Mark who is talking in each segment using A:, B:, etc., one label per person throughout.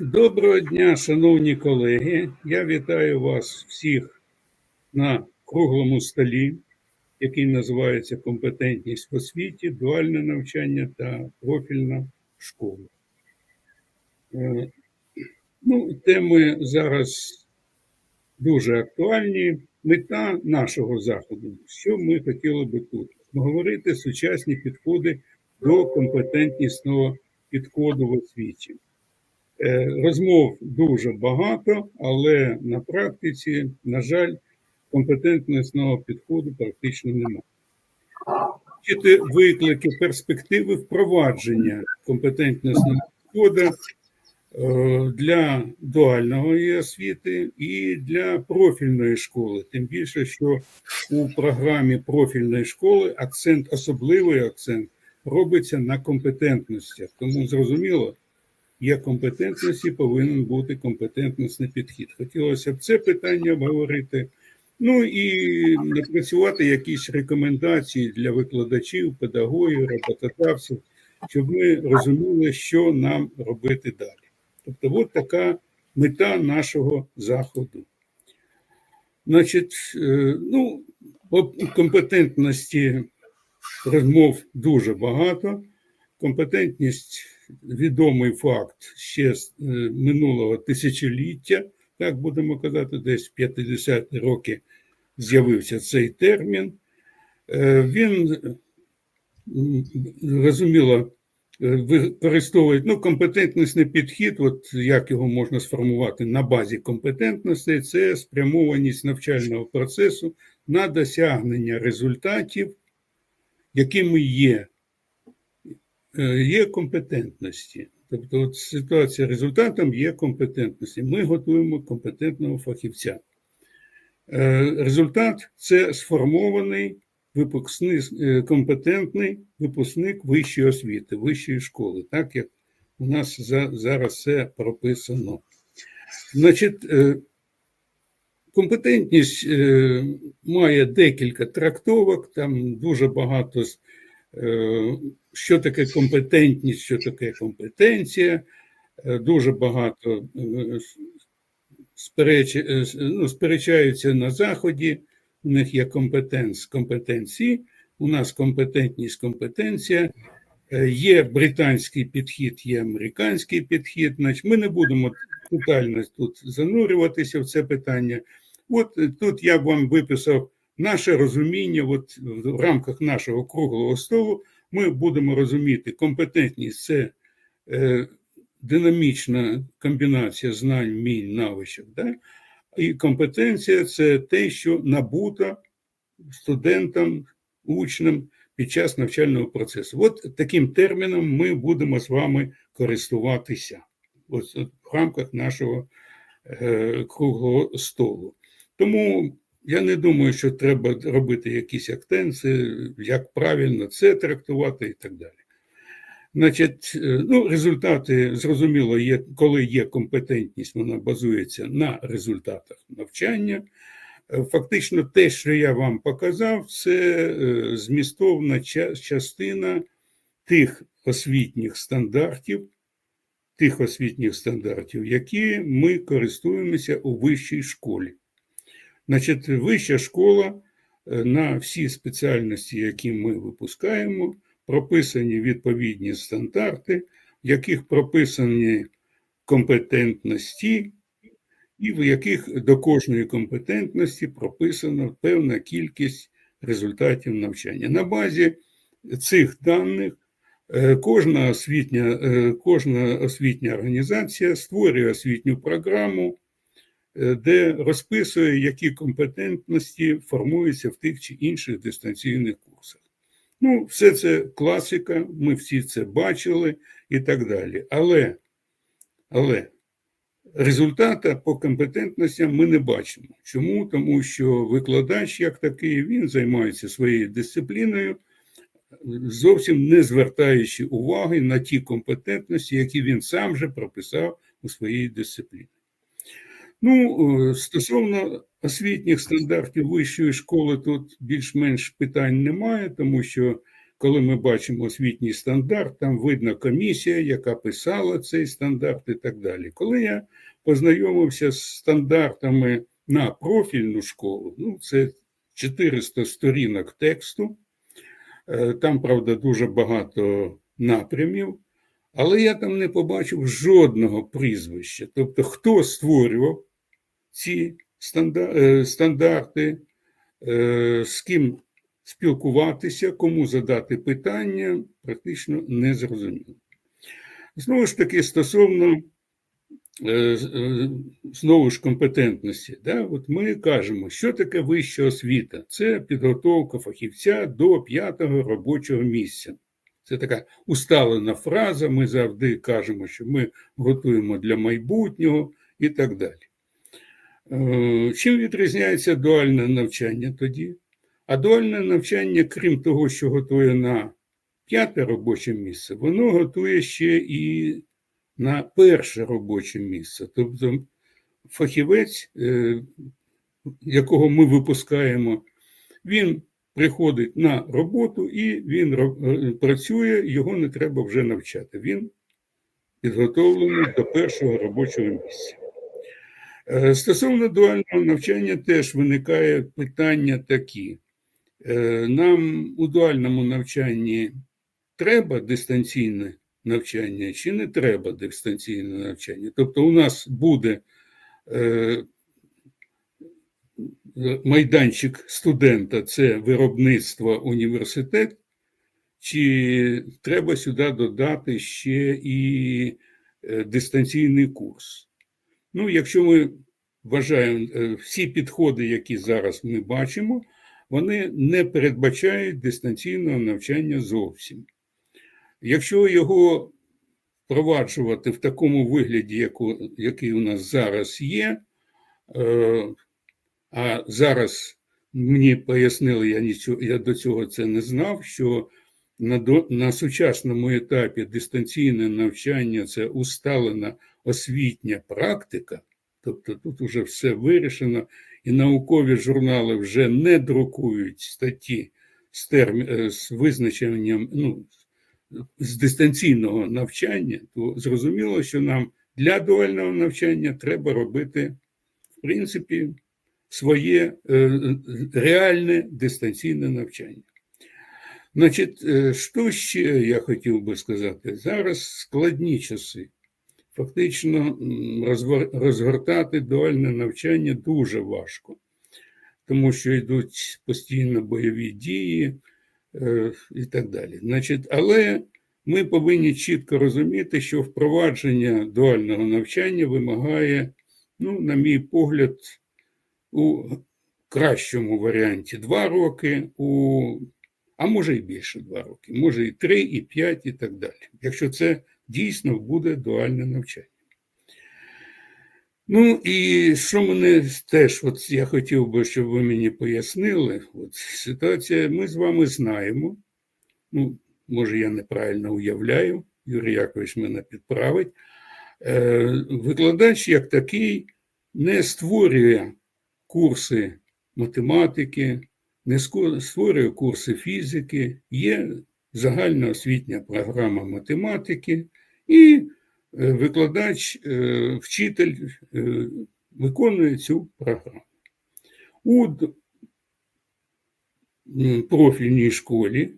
A: Доброго дня, шановні колеги. Я вітаю вас всіх на круглому столі, який називається Компетентність в освіті, дуальне навчання та профільна школа. Е, Ну, теми зараз дуже актуальні. Мета нашого заходу, що ми хотіли би тут говорити сучасні підходи до компетентнісного підходу в освіті. Е, Розмов дуже багато, але на практиці, на жаль, компетентностного підходу практично немає. Вчити виклики, перспективи впровадження компетентностного підходу е, для дуальної освіти і для профільної школи. Тим більше, що у програмі профільної школи акцент, особливий акцент, робиться на компетентностях. Тому зрозуміло, є компетентності, повинен бути компетентностний підхід. Хотілося б це питання обговорити. Ну і напрацювати якісь рекомендації для викладачів, педагогів, роботодавців, щоб ми розуміли, що нам робити далі. Тобто, от така мета нашого заходу. Значить, е, ну, компетентності розмов дуже багато. Компетентність відомий факт ще з е, минулого тисячоліття, так будемо казати, десь в 50-ті роки з'явився цей термін. Е, Він е, використовує ну, компетентностний підхід, от як його можна сформувати на базі компетентності, це спрямованість навчального процесу на досягнення результатів, якими є є компетентності. Тобто, от ситуація результатом є компетентності. Ми готуємо компетентного фахівця. Е, Результат це сформований випускний, е, компетентний випускник вищої освіти, вищої школи, так як у нас за, зараз це прописано. Значить, е, компетентність е, має декілька трактовок, там дуже багато е, що таке компетентність, що таке компетенція. Е, Дуже багато е, спереч, е, ну, сперечаються на Заході. У них є компетенц, компетенції, у нас компетентність, компетенція. Є британський підхід, є американський підхід. Значить, ми не будемо детально тут занурюватися в це питання. От тут я вам виписав наше розуміння, от в рамках нашого круглого столу ми будемо розуміти, компетентність це е, динамічна комбінація знань, вмінь, навичок. Да? І компетенція це те, що набуто студентам, учням під час навчального процесу. От таким терміном ми будемо з вами користуватися от в рамках нашого е, круглого столу. Тому я не думаю, що треба робити якісь актенти, як правильно це трактувати і так далі. Значить, е, ну, результати зрозуміло, є, коли є компетентність, вона базується на результатах навчання. Е, Фактично, те, що я вам показав, це е, змістовна частина тих освітніх стандартів, тих освітніх стандартів, які ми користуємося у вищій школі. Значить, вища школа е, на всі спеціальності, які ми випускаємо, прописані відповідні стандарти, в яких прописані компетентності, і в яких до кожної компетентності прописана певна кількість результатів навчання. На базі цих даних е, кожна освітня, е, кожна освітня організація створює освітню програму, де розписує, які компетентності формуються в тих чи інших дистанційних курсах. Ну, все це класика, ми всі це бачили і так далі. Але, але результата по компетентностям ми не бачимо. Чому? Тому що викладач, як такий, він займається своєю дисципліною, зовсім не звертаючи уваги на ті компетентності, які він сам же прописав у своїй дисципліні. Ну, е, стосовно освітніх стандартів вищої школи, тут більш-менш питань немає, тому що коли ми бачимо освітній стандарт, там видно комісія, яка писала цей стандарт і так далі. Коли я познайомився з стандартами на профільну школу, ну це 400 сторінок тексту, е, там, правда, дуже багато напрямів, але я там не побачив жодного прізвища. Тобто, хто створював ці е, стандарти, е, з ким спілкуватися, кому задати питання, практично не зрозуміло. Знову ж таки, стосовно е, знову ж компетентності, да, от ми кажемо, що таке вища освіта? Це підготовка фахівця до п'ятого робочого місця. Це така усталена фраза. Ми завжди кажемо, що ми готуємо для майбутнього і так далі. Е, Чим відрізняється дуальне навчання тоді? А дуальне навчання, крім того, що готує на п'яте робоче місце, воно готує ще і на перше робоче місце. Тобто фахівець, е, якого ми випускаємо, він приходить на роботу і він е, працює, його не треба вже навчати. Він підготовлений до першого робочого місця. Е, Стосовно дуального навчання теж виникає питання такі. Е, Нам у дуальному навчанні треба дистанційне навчання чи не треба дистанційне навчання? Тобто, у нас буде е, майданчик студента це виробництво університет, чи треба сюди додати ще і дистанційний курс? Ну, якщо ми вважаємо е, всі підходи, які зараз ми бачимо, вони не передбачають дистанційного навчання зовсім. Якщо його впроваджувати в такому вигляді, який у нас зараз є, е, а зараз мені пояснили, я, нічого, я до цього це не знав, що на, на сучасному етапі дистанційне навчання це усталена освітня практика, тобто тут вже все вирішено, і наукові журнали вже не друкують статті з, термі, е, з визначенням ну, з дистанційного навчання, то зрозуміло, що нам для дуального навчання треба робити, в принципі, своє е, реальне дистанційне навчання. Значить, що ще я хотів би сказати? Зараз складні часи. Фактично розгортати дуальне навчання дуже важко, тому що йдуть постійно бойові дії е, і так далі. Значить, але ми повинні чітко розуміти, що впровадження дуального навчання вимагає, ну, на мій погляд, у кращому варіанті два роки, у, а може і більше два роки, може і три, і п'ять, і так далі. Якщо це дійсно буде дуальне навчання. Ну і що мене теж, от я хотів би, щоб ви мені пояснили, от ситуація, ми з вами знаємо, ну, може, я неправильно уявляю, Юрій Якович мене підправить. Е, Викладач як такий не створює курси математики, не створює курси фізики, є загальноосвітня програма математики, і е, викладач, е, вчитель е, виконує цю програму. У профільній школі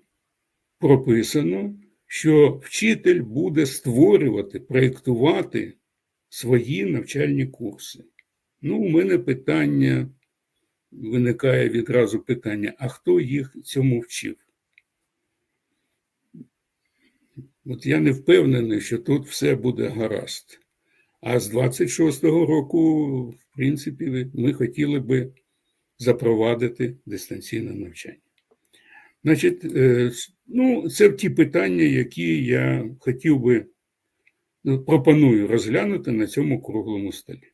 A: прописано, що вчитель буде створювати, проєктувати свої навчальні курси. Ну, у мене питання, виникає відразу питання: а хто їх цьому вчив? От я не впевнений, що тут все буде гаразд. А з 26-го року, в принципі, ми хотіли би запровадити дистанційне навчання. Значить, е, ну, це ті питання, які я хотів би ну, пропоную розглянути на цьому круглому столі.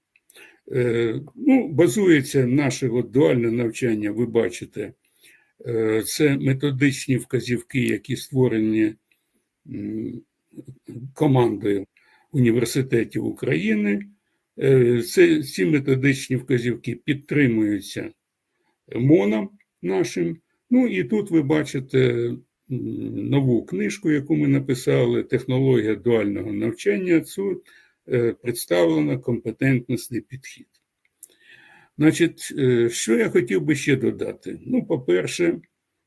A: Е, Ну, базується наше от дуальне навчання, ви бачите, е, це методичні вказівки, які створені командою університетів України. Е, Це, ці методичні вказівки підтримуються МОНом нашим. Ну і тут ви бачите нову книжку, яку ми написали, технологія дуального навчання. Цю е, представлено компетентностний підхід. Значить, е, що я хотів би ще додати? Ну, по-перше,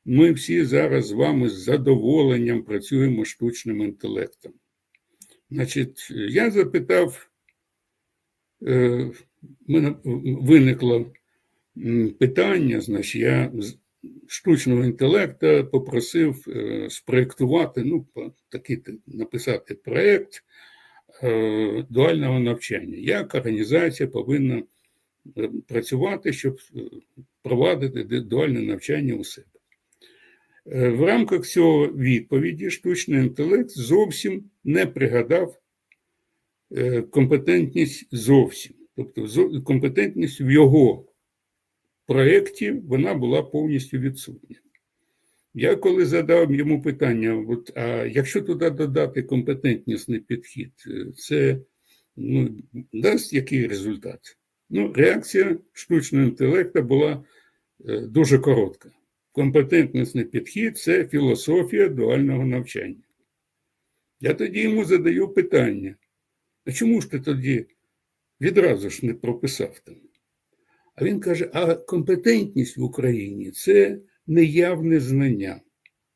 A: ми всі зараз з вами з задоволенням працюємо штучним інтелектом. Значить, я запитав, е, виникло питання, значить, я штучного інтелекту попросив е, спроєктувати, ну, такий написати проєкт е, дуального навчання. Як організація повинна е, працювати, щоб е, провадити дуальне навчання у себе. Е, В рамках цього відповіді штучний інтелект зовсім не пригадав е, компетентність зовсім. Тобто компетентність в його проєкті вона була повністю відсутня. Я коли задав йому питання, от, а якщо туди додати компетентнісний підхід, е, це ну, дасть який результат? Ну, реакція штучного інтелекту була е, дуже коротка. Компетентнісний підхід це філософія дуального навчання. Я тоді йому задаю питання: а чому ж ти тоді відразу ж не прописав там? А він каже: а компетентність в Україні це неявне знання.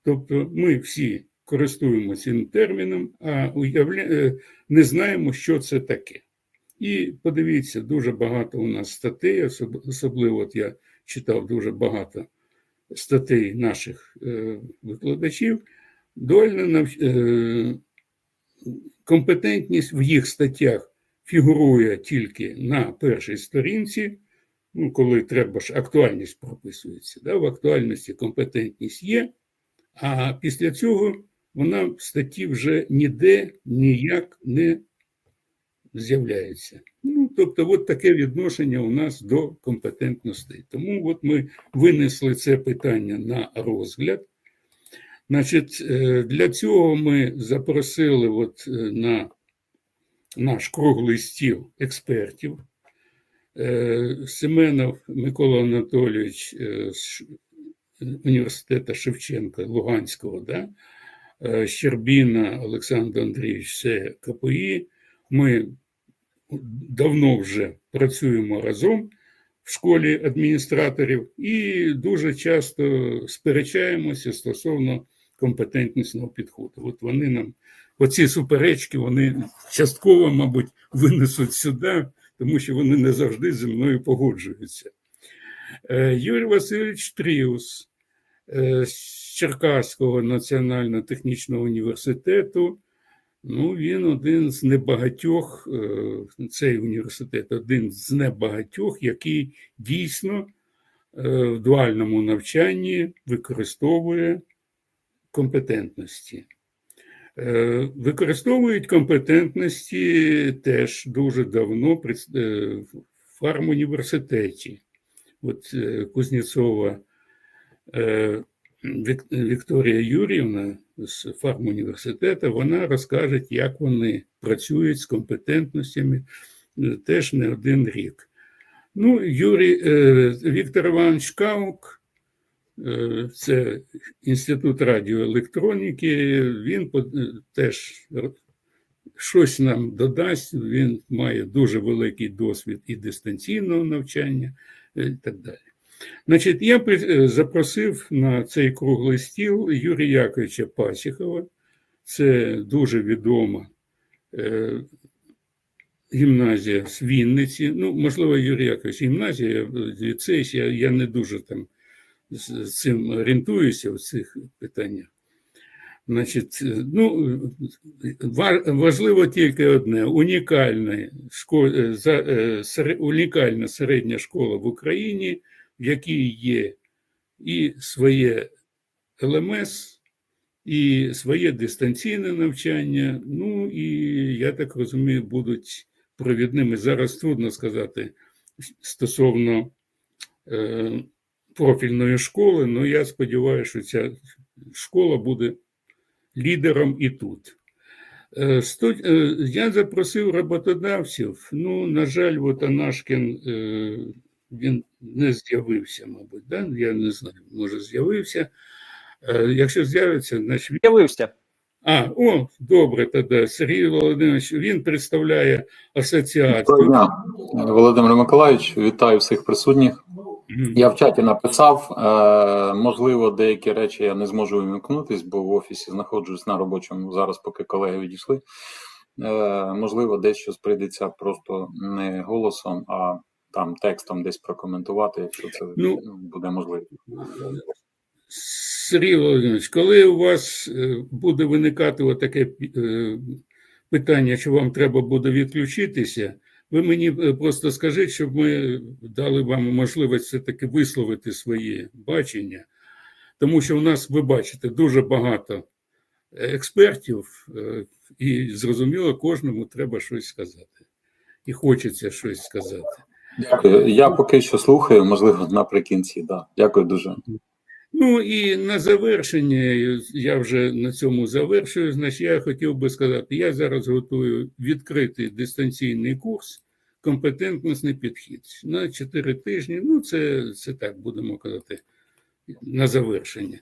A: Тобто ми всі користуємося цим терміном, а уявля... е, не знаємо, що це таке. І подивіться, дуже багато у нас статей, особливо от я читав дуже багато статей наших е, викладачів. Дуальна нав- е, компетентність в їх статтях фігурує тільки на першій сторінці, ну, коли треба ж актуальність прописується. Да? В актуальності компетентність є, а після цього вона в статті вже ніде ніяк не з'являється. Ну, тобто, от таке відношення у нас до компетентностей. Тому от ми винесли це питання на розгляд. Значить, е, для цього ми запросили от е, на наш круглий стіл експертів. Е, Семенов Микола Анатолійович е, з університету Шевченка Луганського, да? е, Щербіна Олександр Андрійович, це КПІ. Ми давно вже працюємо разом в школі адміністраторів і дуже часто сперечаємося стосовно компетентнісного підходу. От вони нам, оці суперечки, вони частково, мабуть, винесуть сюди, тому що вони не завжди зі мною погоджуються. Е, Юрій Васильович Тріус е, з Черкаського національного технічного університету. Ну, він один з небагатьох, е, цей університет, один з небагатьох, який дійсно в дуальному навчанні використовує компетентності. Е, Використовують компетентності теж дуже давно при е, фармуніверситеті. От е, Кузнєцова Вікторія Юріївна з фармуніверситету, вона розкаже, як вони працюють з компетентностями теж не один рік. Ну, Юрій Віктор Іванович Каук, це Інститут радіоелектроніки, він е, теж щось нам додасть, він має дуже великий досвід і дистанційного навчання е, і так далі. Значить, я е, запросив на цей круглий стіл Юрія Яковича Пасіхова. Це дуже відома е, гімназія з Вінниці. Ну, можливо, Юрій Якович, гімназія, е, ліцей, я, я не дуже там з цим орієнтуюся в цих питаннях. Значить, е, ну, важливо тільки одне: унікальна, е, е, унікальна середня школа в Україні, в якій є і своє ЛМС, і своє дистанційне навчання. Ну і я так розумію, будуть провідними. Зараз трудно сказати стосовно профільної школи, але я сподіваюся, що ця школа буде лідером і тут. Е, е, Я запросив роботодавців. Ну, на жаль, от Анашкін е, він не з'явився, мабуть. Да? Я не знаю, може з'явився. Якщо з'явиться, значить він-
B: З'явився.
A: а, о, добре, тоді Сергій Володимирович, він представляє асоціацію.
C: Володимир Миколаївич, вітаю всіх присутніх. Я в чаті написав, е, можливо, деякі речі я не зможу вимкнутись, бо в офісі знаходжусь на робочому зараз, поки колеги відійшли. Е, можливо, дещо прийдеться просто не голосом, а там текстом десь прокоментувати, якщо це Ну, буде можливо.
A: Сергій Володимирович, коли у вас е, буде виникати таке питання, що вам треба буде відключитися, ви мені е, просто скажіть, щоб ми дали вам можливість все-таки висловити своє бачення, тому що у нас, ви бачите, дуже багато експертів, е, і зрозуміло, кожному треба щось сказати. І хочеться щось сказати.
C: Дякую. Я поки що слухаю, можливо, наприкінці. Да. Дякую дуже.
A: Ну і на завершення, я вже на цьому завершую. Значить, я хотів би сказати: я зараз готую відкритий дистанційний курс компетентностний підхід на 4 тижні. Ну, це, це так будемо казати на завершення.